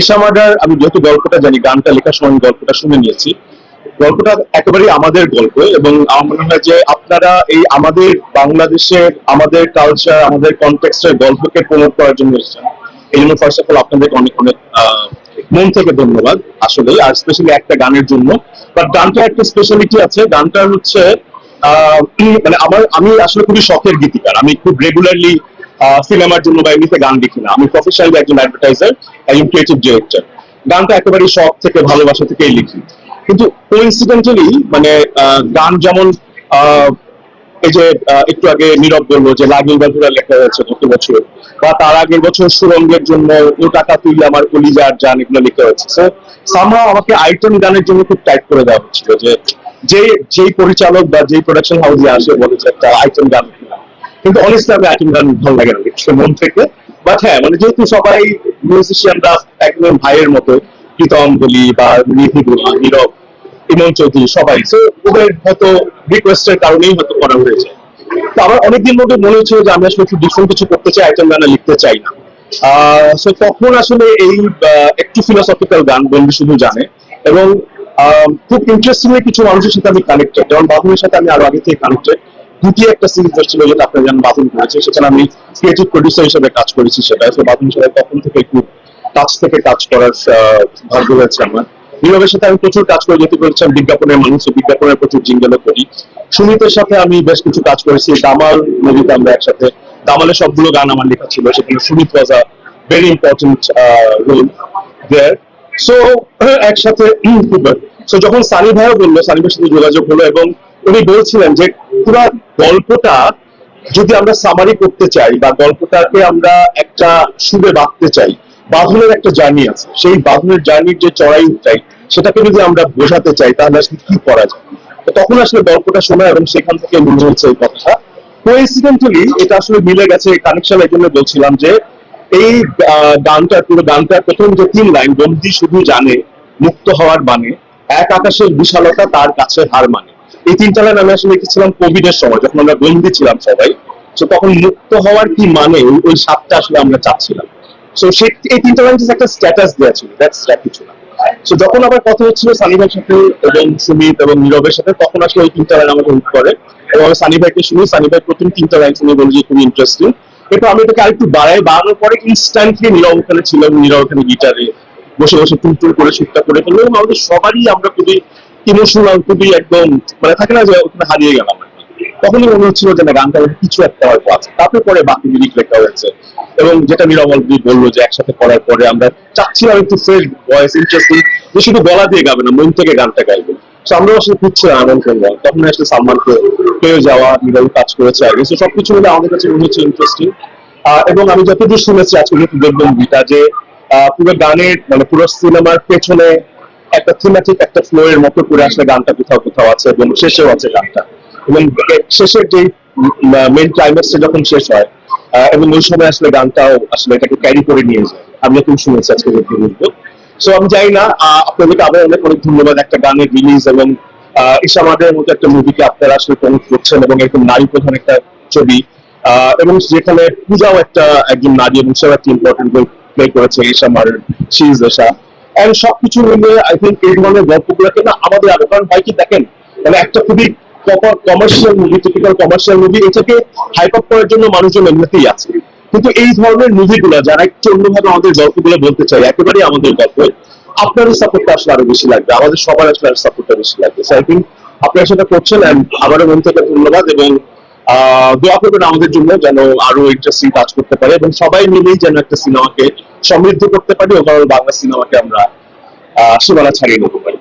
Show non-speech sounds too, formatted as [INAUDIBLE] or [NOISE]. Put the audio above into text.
এশা murder, আমি যেহেতু গল্পটা জানি, গানটা, লেখার সময় গল্পটা শুনে নিয়েছি। গল্পটা একেবারেই আমাদের গল্প এবং আমার মনে হয় যে আপনারা এই আমাদের বাংলাদেশের, আমাদের কালচার আমাদের কনটেক্সটের গল্পকে প্রমোট করার জন্য এসেছেন। এই জন্য ফার্স্ট অফ অল আপনাদের অনেক অনেক মন থেকে ধন্যবাদ আসলে আর স্পেশালি একটা গানের জন্য। বাট গানটা একটা স্পেশালিটি আছে গানটা হচ্ছে মানে আমার, আমি আসলে খুবই শখের গীতিকার। আমি খুব রেগুলারলি সিনেমার জন্য বা এমনিতে গান লিখি না। আমি প্রফেশনালি একজন অ্যাডভার্টাইজার একজন ক্রিয়েটিভ ডিরেক্টর গানটা একেবারেই শখ থেকে, ভালোবাসা থেকেই লিখি। কিন্তু কোইন্সিডেন্টালি মানে গান যেমন এই যে একটু আগে নীরব বলল যে, লাগিল বাধুরা লেখা হয়েছে গত বছর। বা, তার আগের বছর সুরঙ্গের জন্য ও টাকা তুই আমার কলিজার জান এগুলো লেখা হয়েছে সো সামহাও আমাকে আইটেম গানের জন্য খুব টাইট করে দেওয়া হচ্ছিল যে যে, যেই পরিচালক বা যেই প্রোডাকশন হাউসে আসে বলে যে, একটা আইটেম গান। কিন্তু অনেস্টলি আমি আইটেম গান ভালো লাগে না মন থেকে। বাট হ্যাঁ মানে যেহেতু সবাই মিউজিশিয়ানরা একদম ভাইয়ের মতো, প্রীতম বলি বা নিধি বলি, নীরব, ইমন চৌধুরী, সবাই। তো ওদের হয়তো রিকোয়েস্টের কারণেই হয়তো করা হয়েছে। তো আমার অনেকদিন মধ্যে মনে হচ্ছিল যে আমি আসলে একটু ডিফারেন্ট কিছু করতে চাই আইটেম গানে লিখতে চাই না। সো তখন আসলে এই একটু ফিলোসফিক্যাল গান বন্ধু শুধু জানে। এবং খুব ইন্টারেস্টিংলি কিছু মানুষের সাথে আমি কানেক্টেড যেমন বাবুলের সাথে আমি আরও আগে থেকে কানেক্টেড দুটি একটা সিরিজ ছিল যেটা আপনার জানেন বাবুল করেছে, সেখানে আমি ক্রিয়েটিভ প্রডিউসার হিসেবে কাজ করেছি সেটা তো বাবুলের সাথে তখন থেকে একটু কাছ থেকে কাজ করার ভাগ্য হয়েছে আমার। নীরবের সাথে আমি প্রচুর কাজ করে যেতে পেরেছিলাম বিজ্ঞাপনের মানুষ বিজ্ঞাপনের প্রচুর জিঙ্গেলও করি। সুমিতের সাথে আমি বেশ কিছু কাজ করেছি। দামাল মুভিতে আমরা একসাথে দামালের সবগুলো গান আমার লেখা ছিল, সেখানে Sumit was a very important role there so একসাথে [CLEARS THROAT] সো যখন সানি ভাইও বলল সানি ভাইয়ের সাথে যোগাযোগ হলো এবং উনি বলছিলেন যে পুরো গল্পটা যদি আমরা সামারি করতে চাই বা গল্পটাকে আমরা একটা সুরে বাঁধতে চাই, বাঁধনের একটা জার্নি আছে। সেই বাঁধনের জার্নির যে চড়াই উঠটাই সেটাকে যদি আমরা বোঝাতে চাই, তাহলে আসলে কি করা যায়? তখন আসলে গল্পটা শোনা এবং সেখান থেকে মনে হচ্ছে এই কথাটা। কোইন্সিডেন্টালি এটা আসলে মিলে গেছে কানেকশন এই জন্য বলছিলাম যে এই গানটার পুরো গানটার প্রথম যে তিন লাইন, বন্দি শুধু জানে, মুক্ত হওয়ার মানে এক আকাশের বিশালতা তার কাছে হার মানে। এই তিনটা লাইন আমি আসলে লিখেছিলাম কোভিড এর সময়, যখন আমরা বন্দি ছিলাম সবাই, তো তখন মুক্ত হওয়ার কি মানে? ওই- সাতটা আসলে আমরা চাচ্ছিলাম। সো সে, এই তিনটা লাইন একটা স্ট্যাটাস দেওয়া ছিল দ্যাটস কিছু না সো যখন আবার কথা হচ্ছিল সানি ভাইয়ের সাথে এবং সুমিত এবং নীরবের সাথে, তখন আসলে ওই তিনটা লাইন আমাকে হিট করে। এবং আমি সানি ভাইকে শুনি সানি ভাই প্রথম তিনটা লাইন শুনে বলি যে, খুবই ইন্টারেস্টিং এরপর আমি এটাকে আরেকটু বাড়াই, বাড়ানোর পরে ইনস্ট্যান্টলি নীরব ওখানে ছিল নীরব ওখানে গিটারে বসে বসে টুন টুন করে শুটটা করে ফেলল। এবং আমাদের সবারই আমরা খুবই ইমোশনাল খুবই একদম মানে থাকে না যে, ওখানে হারিয়ে গেলাম তখনই মনে হচ্ছিল যে, না, গানটা কিছু একটা হয়তো আছে। তারপরে পরে বাকি লিরিক লেখা হয়েছে। এবং যেটা অলরেডি বলল যে, একসাথে করার পরে আমরা চাচ্ছিলাম একটু ফ্রেশ ভয়েস ইন্টারেস্টিং যে শুধু গলা দিয়ে গাবে না, মন থেকে গানটা গাইবে। আমরা আসলে এমন কোন গান তখন আসলে সালমানকে পেয়ে যাওয়া, নীরব কাজ করেছে আগে। তো সবকিছু মিলে আমাদের কাছে মনে হচ্ছে ইন্টারেস্টিং এবং আমি যতদূর শুনেছি, আজকে দেখবেন গীতা, যে পুরো গানের মানে পুরো সিনেমার পেছনে একটা থিমেটিক একটা ফ্লো এর মতো করে আসলে গানটা কোথাও কোথাও আছে এবং শেষেও আছে গানটা। এবং শেষের যে মেন ক্লাইম্যাক্সটা যখন শেষ হয় এবং ওই সময় আসলে গানটাও আসলে এটাকে ক্যারি করে নিয়ে যায়। আমি যখন শুনেছি আজকে বলব। সো আমি জানি না আপনাদেরকে আবার অনেক অনেক ধন্যবাদ একটা গানের রিলিজ এবং ইসামাদের মতো একটা মুভিকে আপনারা আসলে প্রমোট করছেন এবং একদম নারী প্রধান একটা ছবি এবং যেখানে পূজাও একটা একজন নারী এবং সেও একটা ইম্পর্টেন্ট রোল প্লে করেছে ইসামার সিরিজ এসা সবকিছু মিলে আই থিঙ্ক এই ধরনের না আমাদের আরও কারণ কি দেখেন। মানে একটা খুবই commercial movie typical commercial movie এটাকে হাইপ আপ করার জন্য মানুষজন এমনিতেই আছে। কিন্তু এই ধরনের মুভিগুলো যারা একটু অন্যভাবে আমাদের গল্পগুলো বলতে চাই একেবারেই আমাদের গল্প, আপনারও সাপোর্টটা আসলে আরও বেশি লাগবে। আমাদের সবার আসলে সাপোর্টটা বেশি লাগবে। আই থিঙ্ক আপনারা সেটা করছেন and আবারও মন থেকে ধন্যবাদ এবং দোয়া করবেন আমাদের জন্য যেন আরও ইন্টারেস্টিং কাজ করতে পারে এবং সবাই মিলেই যেন একটা সিনেমাকে সমৃদ্ধ করতে পারি। ওভারঅল বাংলা সিনেমাকে আমরা সীমানা ছাড়িয়ে নিতে পারি।